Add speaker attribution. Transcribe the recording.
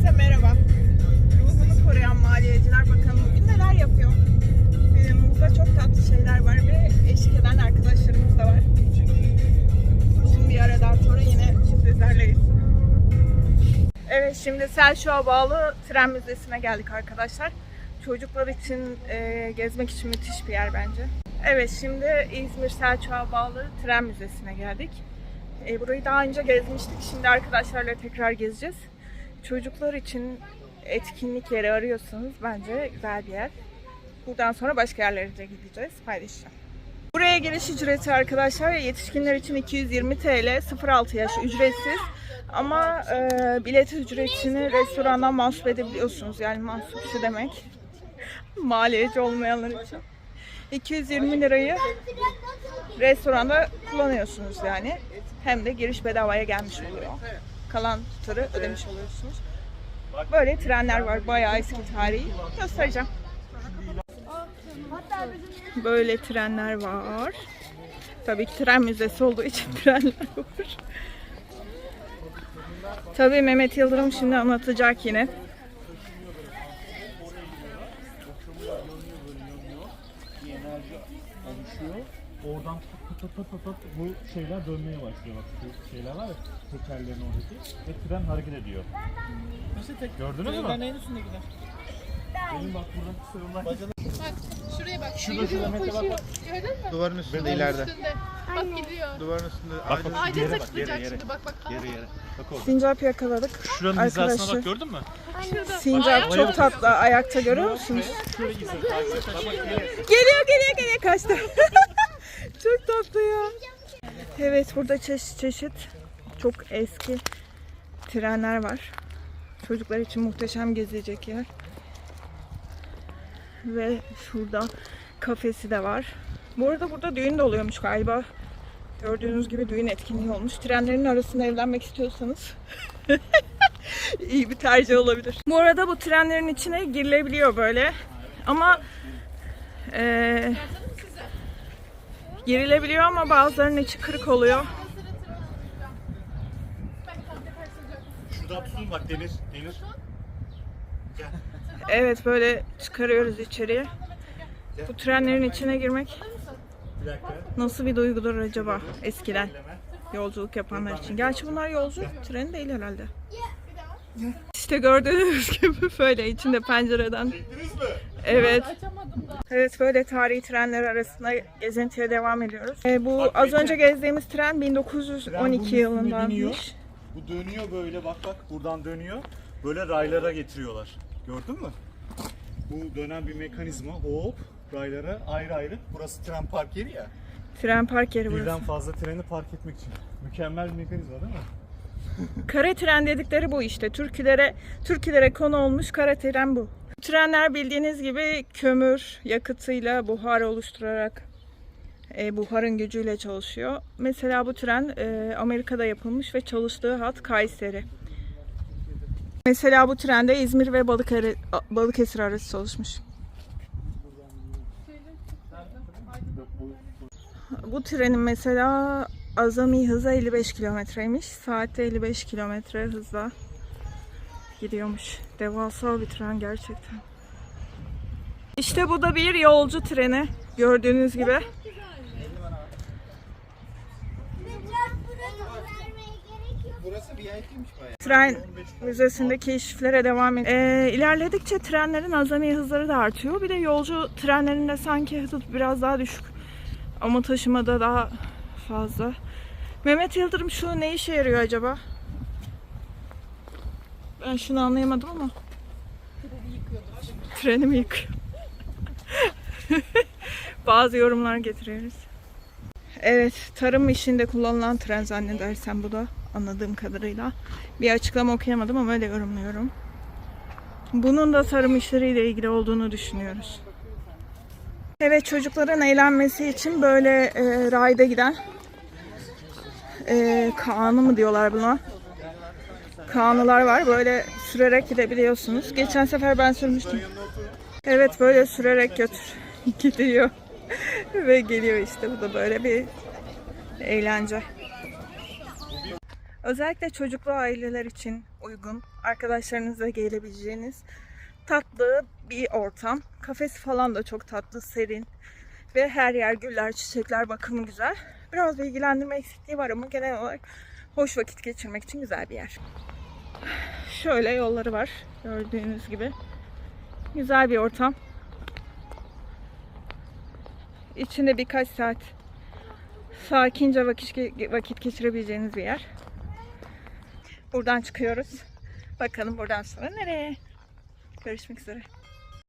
Speaker 1: Herkese merhaba. Ruhunu koruyan maliyeciler bakalım bugün neler yapıyor. Yanımızda çok tatlı şeyler var ve eşlik eden arkadaşlarımız da var. Uzun bir aradan sonra yine sizlerleyiz. Evet şimdi Selçuk'a bağlı tren müzesine geldik arkadaşlar. Çocuklar için e, gezmek için müthiş bir yer bence. Evet şimdi İzmir Selçuk'a bağlı tren müzesine geldik. E, burayı daha önce gezmiştik. Şimdi arkadaşlarla tekrar gezeceğiz. Çocuklar için etkinlik yeri arıyorsanız bence güzel bir yer. Buradan sonra başka yerlere de gideceğiz. Paylaşacağım. Buraya giriş ücreti arkadaşlar yetişkinler için 220 TL, 0-6 yaş ücretsiz. Ama e, bilet ücretini restorandan mahsup edebiliyorsunuz. Yani mahsup şu demek. Maliyeci olmayanlar için. 220 lirayı restoranda kullanıyorsunuz yani. Hem de giriş bedavaya gelmiş oluyor. Kalan tutarı ödemiş oluyorsunuz. Böyle trenler var. Bayağı eski tarihi. Göstereceğim. Böyle trenler var. Tabii ki tren müzesi olduğu için trenler var. Tabii Mehmet Yıldırım şimdi anlatacak yine.
Speaker 2: enerji oluşuyor. Oradan pat pat pat pat pat bu şeyler dönmeye başlıyor. Bak şu şeyler var ya tekerlerin oradaki ve tren hareket ediyor.
Speaker 3: Nasıl tek?
Speaker 2: Gördünüz mü?
Speaker 3: Ben en üstünde gider.
Speaker 2: Benim bak buradan kısa yollar.
Speaker 4: Bak şuraya bak.
Speaker 2: Şurada, şurada Mete bak, bak.
Speaker 4: Gördün mü?
Speaker 5: Duvarın üstünde
Speaker 2: Duvarın
Speaker 5: ileride.
Speaker 4: Üstünde. Bak gidiyor.
Speaker 5: Duvarın üstünde.
Speaker 2: Bak bak
Speaker 4: Ağaca
Speaker 2: yere bak
Speaker 4: takılacak
Speaker 2: yere yere.
Speaker 4: şimdi. Bak bak.
Speaker 2: Yere yere. Bak orada.
Speaker 1: Sincap yakaladık.
Speaker 2: Şuranın
Speaker 1: Arkadaşlar.
Speaker 2: hizasına bak gördün mü?
Speaker 1: Sincap çok tatlı. Ayakta görüyor musunuz? Geliyor geliyor geliyor kaçtı. çok tatlı ya. Evet burada çeşit çeşit çok eski trenler var. Çocuklar için muhteşem gezilecek yer. Ve şurada kafesi de var. Bu arada burada düğün de oluyormuş galiba. Gördüğünüz gibi düğün etkinliği olmuş. Trenlerin arasında evlenmek istiyorsanız iyi bir tercih olabilir. Bu arada bu trenlerin içine girilebiliyor böyle. Ama eee girilebiliyor ama bazılarının içi kırık oluyor.
Speaker 2: Şurada tutun bak Demir. Demir.
Speaker 1: Evet böyle çıkarıyoruz içeriye. Bu trenlerin içine girmek
Speaker 2: Bir dakika.
Speaker 1: nasıl bir duygudur acaba eskiden yolculuk yapanlar için. Gerçi bunlar yolcu treni değil herhalde. İşte gördüğünüz gibi böyle içinde pencereden. Evet. Evet böyle tarihi trenler arasında gezintiye devam ediyoruz. Ee, bu
Speaker 2: Bak,
Speaker 1: az önce gezdiğimiz tren
Speaker 2: Tren bunun
Speaker 1: 1912
Speaker 2: üstünde
Speaker 1: yılındanmış.
Speaker 2: Bu dönüyor böyle bak bak buradan dönüyor. Böyle raylara getiriyorlar. Gördün mü? Bu dönen bir mekanizma. Hop raylara ayrı ayrı. Burası tren park yeri ya.
Speaker 1: Tren park yeri burası.
Speaker 2: Birden fazla treni park etmek için. Mükemmel bir mekanizma değil mi?
Speaker 1: Kara tren dedikleri bu işte. Türkülere Türkülere konu olmuş kara tren bu. Trenler bildiğiniz gibi kömür yakıtıyla buhar oluşturarak e, buharın gücüyle çalışıyor. Mesela bu tren e, Amerika'da yapılmış ve çalıştığı hat Kayseri. Mesela bu trende İzmir ve Balıkesir, Balıkesir arası çalışmış. Bu trenin mesela azami hızı 55 kilometreymiş. Saatte 55 kilometre hızla gidiyormuş. Devasa bir tren gerçekten. İşte bu da bir yolcu treni. Gördüğünüz gibi.
Speaker 5: Burası VIP'ymiş bayağı.
Speaker 1: Tren müzesinde keşiflere devam ediyor. Ee, ilerledikçe trenlerin azami hızları da artıyor. Bir de yolcu trenlerinde sanki hızı biraz daha düşük. Ama taşımada daha fazla. Mehmet Yıldırım şu ne işe yarıyor acaba? Ben şunu anlayamadım ama. Treni mi yıkıyor? Bazı yorumlar getiriyoruz. Evet, tarım işinde kullanılan tren zannedersem bu da anladığım kadarıyla. Bir açıklama okuyamadım ama öyle yorumluyorum. Bunun da tarım işleriyle ilgili olduğunu düşünüyoruz. Evet çocukların eğlenmesi için böyle e, rayda giden e, kanı mı diyorlar buna? Kanılar var. Böyle sürerek gidebiliyorsunuz. Geçen sefer ben sürmüştüm. Evet böyle sürerek götür gidiyor. Ve geliyor işte. Bu da böyle bir eğlence. Özellikle çocuklu aileler için uygun, arkadaşlarınızla gelebileceğiniz tatlı bir ortam. Kafesi falan da çok tatlı, serin ve her yer güller, çiçekler, bakımı güzel. Biraz bilgilendirme eksikliği var ama genel olarak hoş vakit geçirmek için güzel bir yer. Şöyle yolları var gördüğünüz gibi. Güzel bir ortam. İçinde birkaç saat sakince vakit, vakit geçirebileceğiniz bir yer. Buradan çıkıyoruz. Bakalım buradan sonra nereye? Görüşmek üzere.